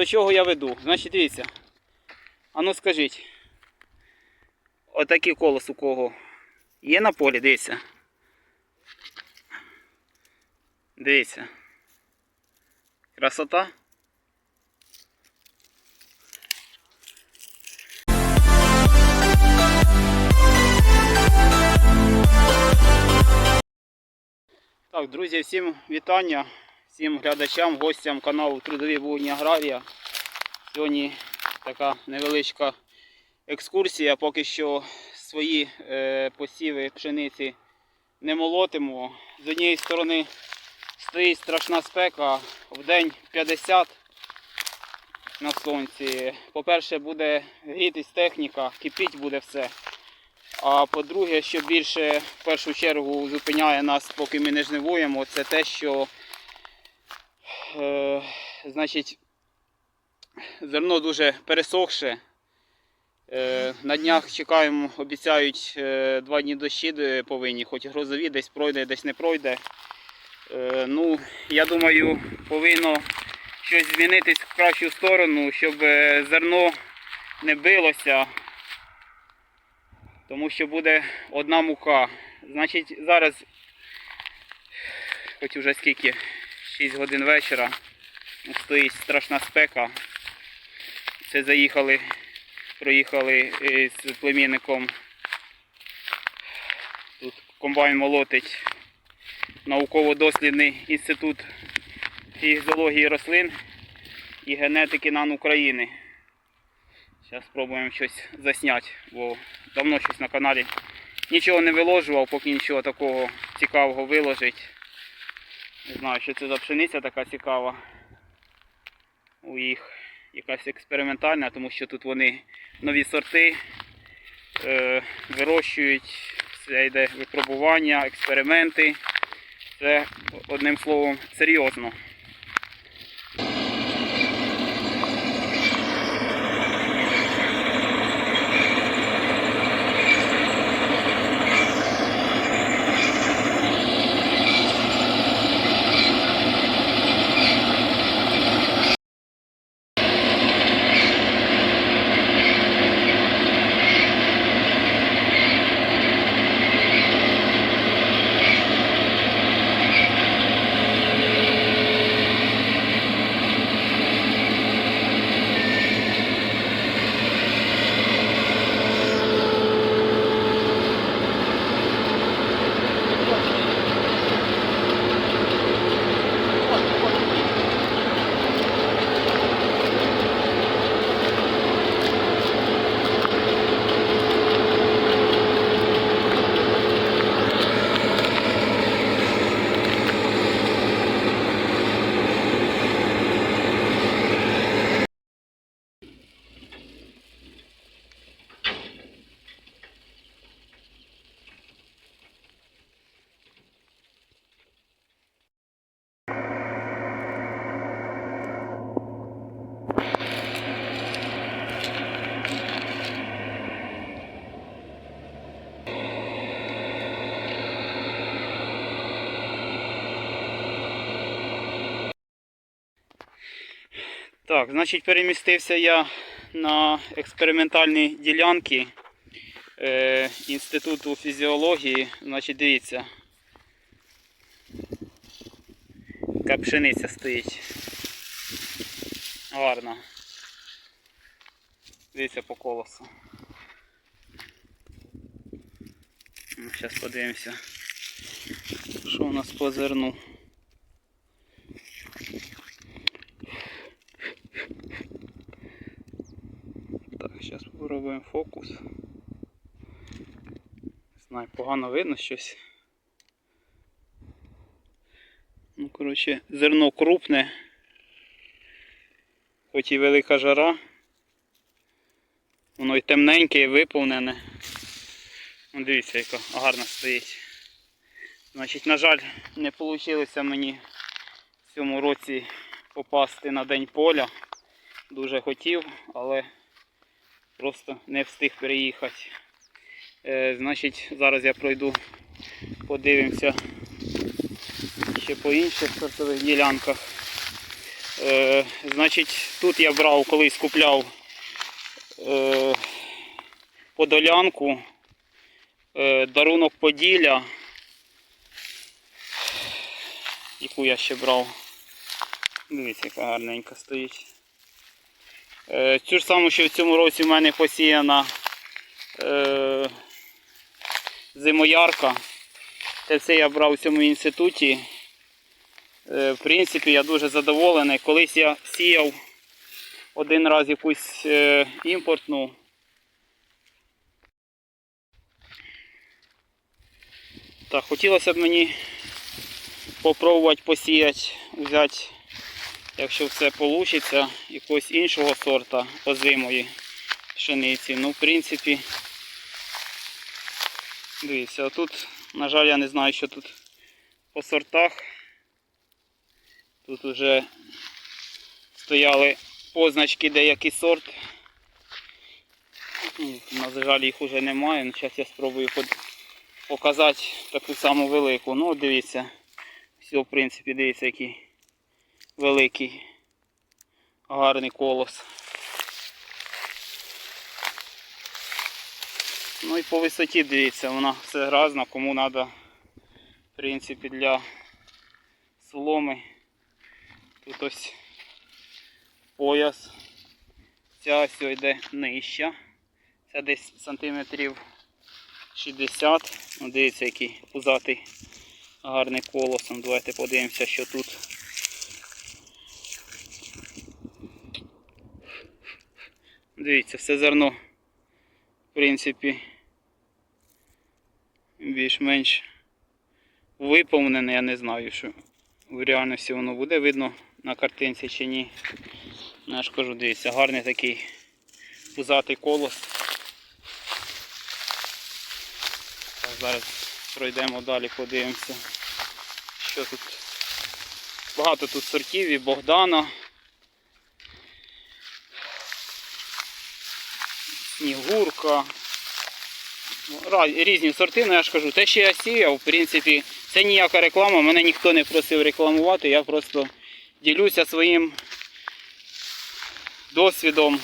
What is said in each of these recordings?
До чого я веду? Значить, дивіться. А ну скажіть. Отакий колос у кого? Є на полі, дивіться. Дивіться. Красота. Так, друзі, всім вітання, всім глядачам, гостям каналу Трудові Вогні Аграрія. Сьогодні така невеличка екскурсія. Поки що свої е, посіви пшениці не молотимо. З однієї сторони стоїть страшна спека, в день 50 на сонці. По-перше, буде грітись техніка, кипіть буде все. А по-друге, що більше в першу чергу зупиняє нас, поки ми не жнивуємо, це те, що е, значить, зерно дуже пересохше. Е, на днях чекаємо, обіцяють е, два дні дощі повинні, хоч грозові, десь пройде, десь не пройде. Ну, я думаю, повинно щось змінитись в кращу сторону, щоб зерно не билося тому що буде одна мука. Значить, зараз, хоч уже скільки, 6 годин вечора, стоїть страшна спека. Це заїхали, проїхали з племінником. Тут комбайн молотить науково-дослідний інститут фізіології рослин і генетики НАН України. Зараз спробуємо щось засняти, бо давно щось на каналі нічого не виложував, поки нічого такого цікавого виложить. Не знаю, що це за пшениця така цікава. У їх якась експериментальна, тому що тут вони нові сорти е, вирощують, все йде випробування, експерименти. Це одним словом серйозно. Так, значить перемістився я на експериментальні ділянки е, Інституту фізіології. Значить, дивіться. Яка пшениця стоїть. Гарна. Дивіться по колосу. Зараз подивимося, що у нас по зерну. Так, зараз спробуємо фокус. Не знаю, погано видно щось. Ну, коротше, зерно крупне, хоч і велика жара. Воно і темненьке, і виповнене. Ну, дивіться, яка гарна стоїть. Значить, на жаль, не вийшло мені в цьому році попасти на день поля. Дуже хотів, але просто не встиг переїхати. Е, значить, зараз я пройду, подивимося ще по інших сортових ділянках. Е, значить, тут я брав, колись купляв е, подолянку, е, дарунок Поділля, яку я ще брав. Дивіться, яка гарненька стоїть. Е, цю ж саму, що в цьому році в мене посіяна е, зимоярка. Це все я брав у цьому інституті. Е, В принципі, я дуже задоволений. Колись я сіяв один раз якусь імпортну. Так, хотілося б мені попробувати посіяти, взяти, якщо все вийде, якогось іншого сорта озимої пшениці. Ну, в принципі, дивіться, а тут, на жаль, я не знаю, що тут по сортах. Тут вже стояли позначки деякий сорт. Ну, На жаль, їх вже немає. Ну, Зараз я спробую показати таку саму велику. Ну, дивіться, все, в принципі, дивіться, який великий, гарний колос. Ну і по висоті дивіться, вона все гразна, кому треба, в принципі, для соломи. Тут ось пояс. Ця ось йде нижча. Це десь сантиметрів 60. Ну, дивіться, який пузатий гарний колос. Давайте подивимося, що тут. Дивіться, все зерно, в принципі, більш-менш виповнене, я не знаю, що в реальності воно буде видно на картинці чи ні. Ну, Я ж кажу, дивіться, гарний такий пузатий колос. Так, зараз пройдемо далі, подивимося, що тут. Багато тут сортів і Богдана. Снігурка. Різні сорти, ну я ж кажу, те, що я сіяв, в принципі, це ніяка реклама, мене ніхто не просив рекламувати, я просто ділюся своїм досвідом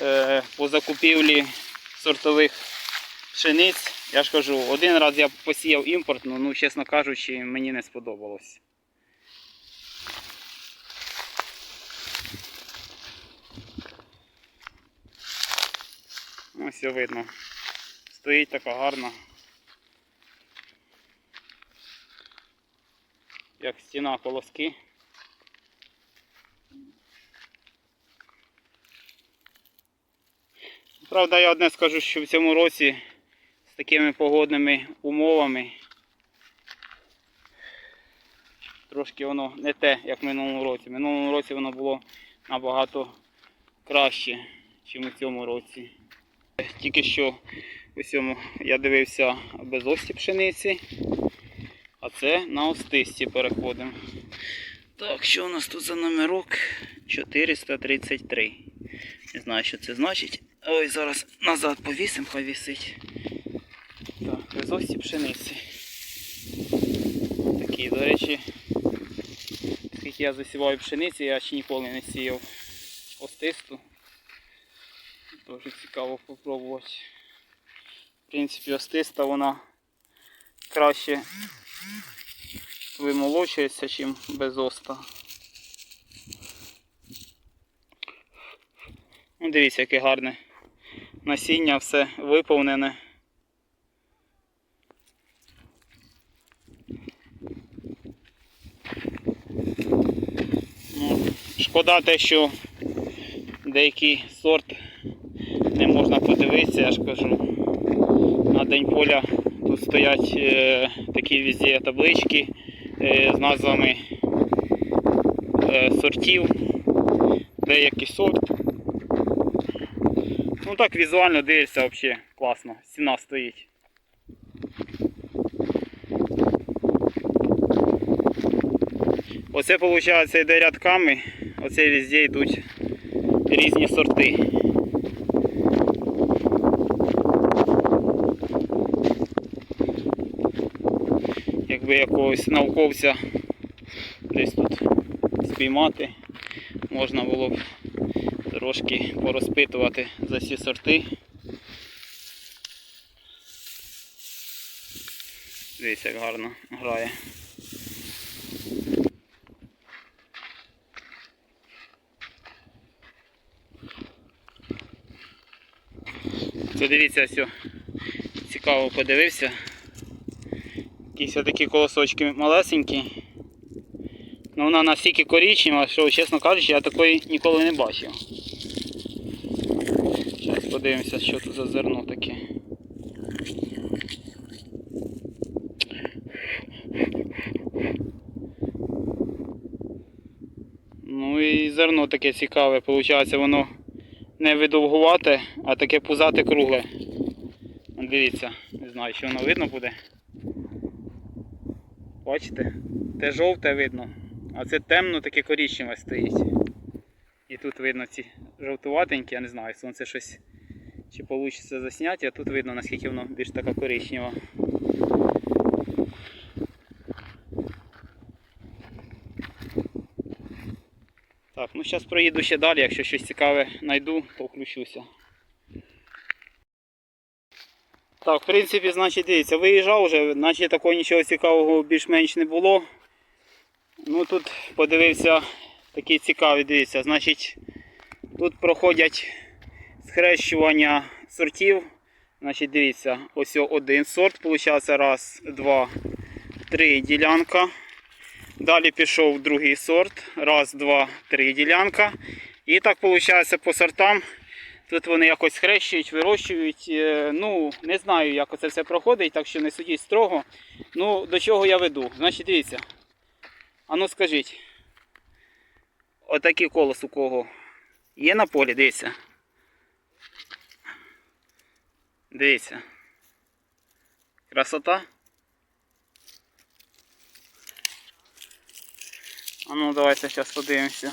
е, по закупівлі сортових пшениць. Я ж кажу, один раз я посіяв імпортну, ну, чесно кажучи, мені не сподобалось. Ось все видно. Стоїть така гарна. Як стіна колоски. Правда, я одне скажу, що в цьому році з такими погодними умовами трошки воно не те, як в минулому році. В минулому році воно було набагато краще, ніж у цьому році. Тільки що я дивився без ості пшениці, а це на остисті переходимо. Так, що у нас тут за номерок? 433. Не знаю, що це значить. Ой, зараз назад повісимо, хай вісить. Так, без ості пшениці. Такі, до речі, скільки я засіваю пшениці, я ще ніколи не сіяв остисту. Дуже цікаво попробувати. В принципі, остиста вона краще вимолочується, ніж без оста. Ну, дивіться, яке гарне насіння, все виповнене. Ну, шкода те, що деякий сорт не можна подивитися, я ж кажу. На день поля тут стоять е, такі везде таблички е, з назвами е, сортів. Деякий сорт. Ну так візуально дивишся взагалі класно. Стіна стоїть. Оце виходить йде рядками, оце везде йдуть різні сорти. Якби якогось науковця десь тут спіймати. Можна було б трошки порозпитувати за всі сорти. Дивіться, як гарно грає. Це дивіться, все цікаво подивився. Якісь отакі колосочки малесенькі. Ну вона настільки коричнева, що, чесно кажучи, я такої ніколи не бачив. Зараз подивимося, що тут за зерно таке. Ну і зерно таке цікаве, виходить, воно не видовгувате, а таке пузате кругле. Дивіться, не знаю, чи воно видно буде. Бачите? Те жовте видно, а це темно таке коричневе стоїть. І тут видно ці жовтуватенькі, я не знаю, сонце щось чи вийде засняти, а тут видно наскільки воно більш така коричнева. Так, ну зараз проїду ще далі, якщо щось цікаве знайду, то включуся. Так, в принципі, значить, дивіться, виїжджав вже, наче такого нічого цікавого більш-менш не було. Ну тут подивився такі цікаві, дивіться, значить, тут проходять схрещування сортів. Значить, дивіться, ось один сорт, виходить, раз, два, три ділянка. Далі пішов другий сорт. Раз, два, три ділянка. І так виходить по сортам. Тут вони якось хрещують, вирощують. Е, Ну, не знаю, як це все проходить, так що не судіть строго. Ну, до чого я веду? Значить, дивіться. А ну скажіть. Отакий колос у кого є на полі, дивіться. Дивіться. Красота. А ну давайте зараз подивимося.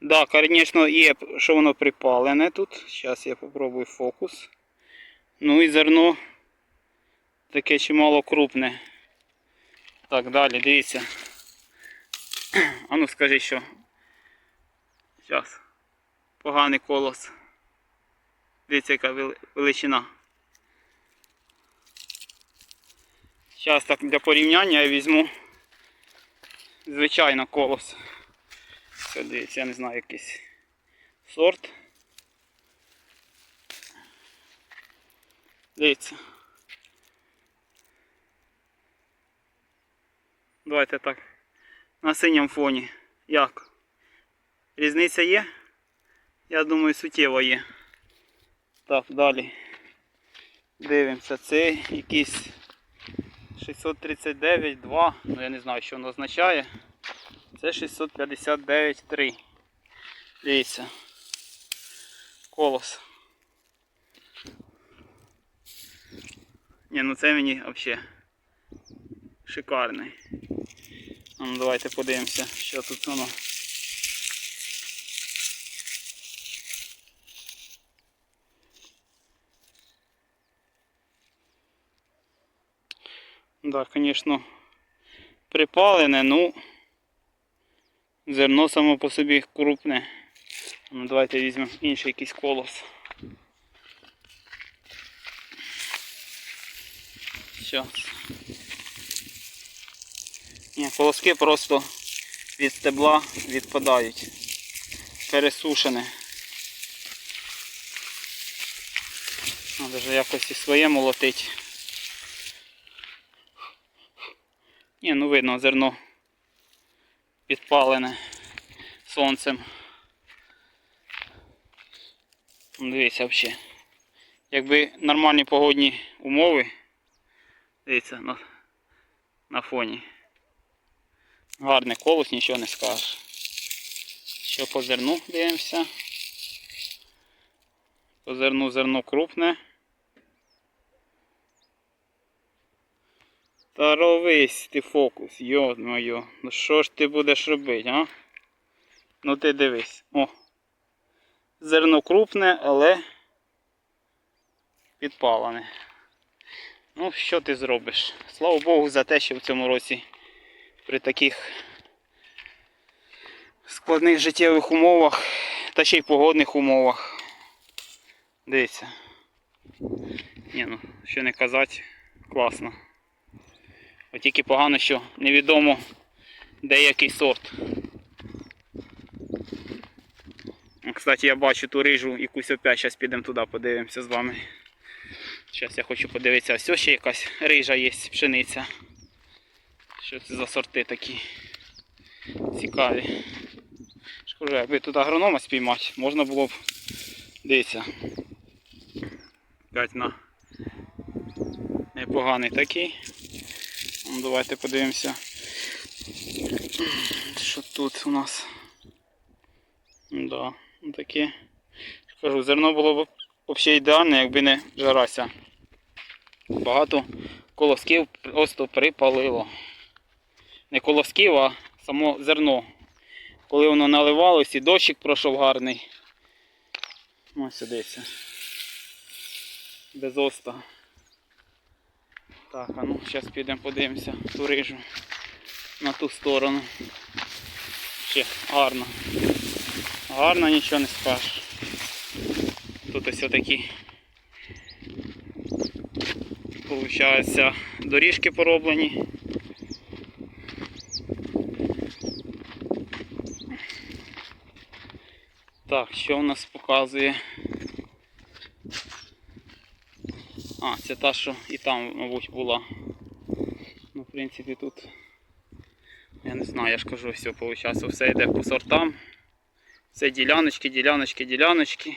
Да, звісно, є, що воно припалене тут. Зараз я попробую фокус. Ну і зерно таке чимало крупне. Так, далі, дивіться. А ну скажи що. Зараз. Поганий колос. Дивіться, яка величина. Зараз так для порівняння я візьму звичайно колос. Дивіться, я не знаю якийсь сорт. Дивіться. Давайте так. На синьому фоні. Як? Різниця є? Я думаю, суттєво є. Так, далі. Дивимося, це якийсь 639, 2, ну я не знаю, що воно означає. Це 659,3. Дивіться. Колос. Ні, ну це мені взагалі шикарний. Ну, давайте подивимося, що тут воно. Да, звісно, припалене, ну зерно само по собі крупне. Ну, давайте візьмемо інший якийсь колос. Щас. Ні, колоски просто від стебла відпадають. Пересушене. Треба ж якось і своє молотить. Ні, ну видно, зерно підпалене сонцем. Дивіться взагалі. Якби нормальні погодні умови, дивіться на, на фоні. Гарний колос, нічого не скажеш. Що по зерну дивимося. По зерну зерно крупне. Та ровись ти фокус, йо моє. Ну що ж ти будеш робити, а? Ну ти дивись. О. Зерно крупне, але підпалене. Ну, що ти зробиш? Слава Богу за те, що в цьому році при таких складних життєвих умовах та ще й погодних умовах. Дивіться. Ні, ну, що не казати, класно. От тільки погано, що невідомо де який сорт. Кстати, я бачу ту рижу якусь опять, зараз підемо туди, подивимося з вами. Зараз я хочу подивитися, ось ще якась рижа є, пшениця. Що це за сорти такі цікаві. Скажу, якби тут агронома спіймати, можна було б. Дивіться. П'ять на непоганий такий. Ну, Давайте подивимося. Що тут у нас? Да, таке. Кажу, зерно було б взагалі ідеальне, якби не жарася. Багато колосків просто припалило. Не колосків, а само зерно. Коли воно наливалось і дощик пройшов гарний. Ось дивіться. Без оста. Так, а ну зараз підемо подивимося ту рижу на ту сторону. Ще гарно. Гарно нічого не скажеш. Тут ось такі Получається, доріжки пороблені. Так, що у нас показує? А, це та, що і там, мабуть, була. Ну, в принципі, тут. Я не знаю, я ж кажу, все, виходить, все йде по сортам. Це діляночки, діляночки, діляночки.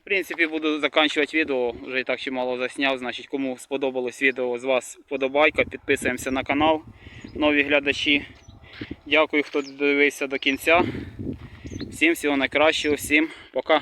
В принципі, буду закінчувати відео, вже і так чимало засняв. Значить, кому сподобалось відео з вас подобайка, підписуємося на канал, нові глядачі. Дякую, хто дивився до кінця. Всім всього найкращого, всім пока.